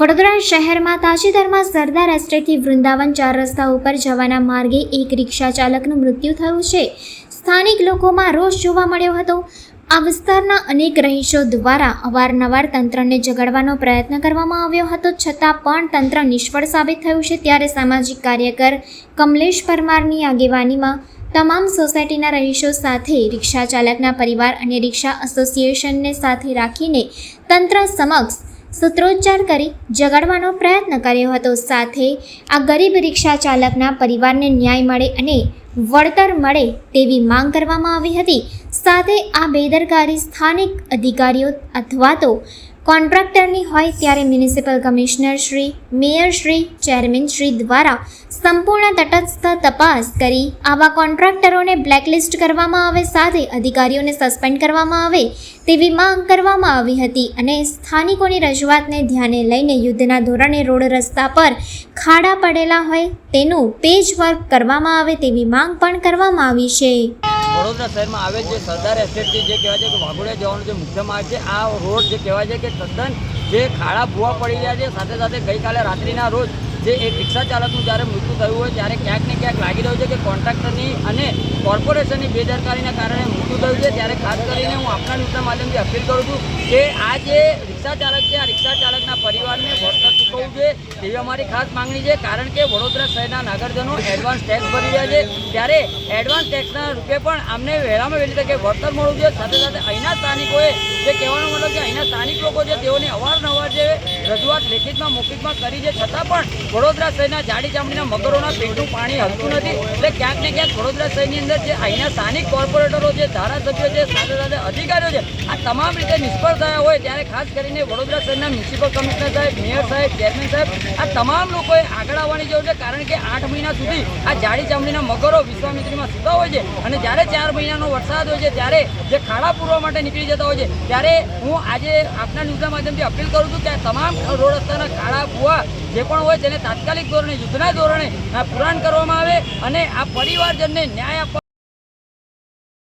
વડોદરા શહેરમાં તાજેતરમાં સરદાર એસ્ટેટથી વૃંદાવન ચાર રસ્તા ઉપર જવાના માર્ગે એક રિક્ષા ચાલકનું મૃત્યુ થયું છે. સ્થાનિક લોકોમાં રોષ જોવા મળ્યો હતો. આ વિસ્તારના અનેક રહીશો દ્વારા અવારનવાર તંત્રને જગાડવાનો પ્રયત્ન કરવામાં આવ્યો હતો. છતાં પણ તંત્ર નિષ્ફળ સાબિત થયું છે. ત્યારે સામાજિક કાર્યકર કમલેશ પરમારની આગેવાનીમાં તમામ સોસાયટીના રહીશો સાથે રિક્ષા ચાલકના પરિવાર અને રિક્ષા એસોસિએશનને સાથે રાખીને તંત્ર સમક્ષ સૂત્રોચ્ચાર કરી જગાડવાનો પ્રયત્ન કર્યો હતો. સાથે આ ગરીબ રિક્ષા ચાલકના પરિવારને ન્યાય મળે અને વળતર મળે તેવી માંગ કરવામાં આવી હતી. સાથે આ બેદરકારી સ્થાનિક અધિકારીઓ અથવા તો કોન્ટ્રાક્ટરની હોય ત્યારે municipal commissioner Shri, mayor Shri, chairman Shri દ્વારા સંપૂર્ણ તટસ્થ તપાસ કરી આવા કોન્ટ્રાક્ટરોને બ્લેકલિસ્ટ કરવામાં આવે, સાથે અધિકારીઓને સસ્પેન્ડ કરવામાં આવે તેવી માંગ કરવામાં આવી હતી અને સ્થાનિકોની રજૂઆતને ધ્યાને લઈને યુદ્ધના ધોરણે રોડ રસ્તા પર ખાડા પડેલા હોય તેનું પેજ વર્ક કરવામાં આવે તેવી માંગ પણ કરવામાં આવી છે. વડોદરા શહેરમાં આવેલ જે સરદાર એસ્ટેટ જે કહેવાય છે કે વાઘોડિયા જવાનો જે મુખ્ય માર્ગ છે, આ રોડ જે કહેવાય છે કે તદ્દન જે ખાડા ભૂવા પડી રહ્યા છે સાથે સાથે ગઈકાલે રાત્રિના રોજ જે એક રિક્ષા ચાલકનું જ્યારે મૃત્યુ થયું હોય ત્યારે ક્યાંક ને ક્યાંક લાગી રહ્યું છે કે કોન્ટ્રાક્ટરની અને કોર્પોરેશનની બેદરકારીના કારણે મૃત્યુ થયું છે. ત્યારે ખાસ કરીને હું આપના ન્યૂઝના માધ્યમથી અપીલ કરું છું કે આ જે રિક્ષા ચાલક છે, આ રિક્ષા ચાલકના પરિવારને વળતર ચૂકવવું છે તેવી અમારી ખાસ માંગણી છે. કારણ કે વડોદરા શહેરના નાગરજનો એડવાન્સ ટેક્સ ભરી રહ્યા છે. ત્યારે એડવાન્સ ટેક્સના રૂપે પણ અમને વહેલામાં વહેલી તકે વળતર મળવું જોઈએ. સાથે સાથે અહીંના સ્થાનિકોએ જે કહેવાનો મતલબ કે અહીંના સ્થાનિક લોકો છે, તેઓને અવારનવાર જે રજૂઆત લેખિતમાં, મૌખિકમાં કરી છે. છતાં પણ વડોદરા શહેરના જાડી ચામડીના મગરોના પેટનું પાણી હલતું નથી એટલે ક્યાંક ને ક્યાંક વડોદરા શહેરની અંદર જે અહીંના સ્થાનિક કોર્પોરેટરો છે ધારાસભ્યો છે, સાથે સાથે અધિકારીઓ છે, આ તમામ રીતે નિષ્ફળ થયા હોય ત્યારે ખાસ કરીને વડોદરા શહેરના મ્યુનિસિપલ કમિશનર સાહેબ, મેયર સાહેબ, ચેરમેન સાહેબ, આ તમામ લોકોએ આગળ આવવાની જરૂર છે કારણ કે આઠ મહિના સુધી આ જાડી ચામડીના મગરો વિશ્વામિત્રીમાં સૂતા હોય છે અને જ્યારે ચાર મહિનાનો વરસાદ હોય છે, ત્યારે જે ખાડા પૂરવા માટે નીકળી જતા હોય છે, ત્યારે હું આજે આપના ન્યૂઝના માધ્યમથી અપીલ કરું છું કે તમામ રોડ રસ્તાના ખાડા, કૂવા જે પણ હોય તેને તાત્કાલિક ધોરણે, યુદ્ધના ધોરણે આ પુરાણ કરવામાં આવે અને આ પરિવારજનને ન્યાય આપવા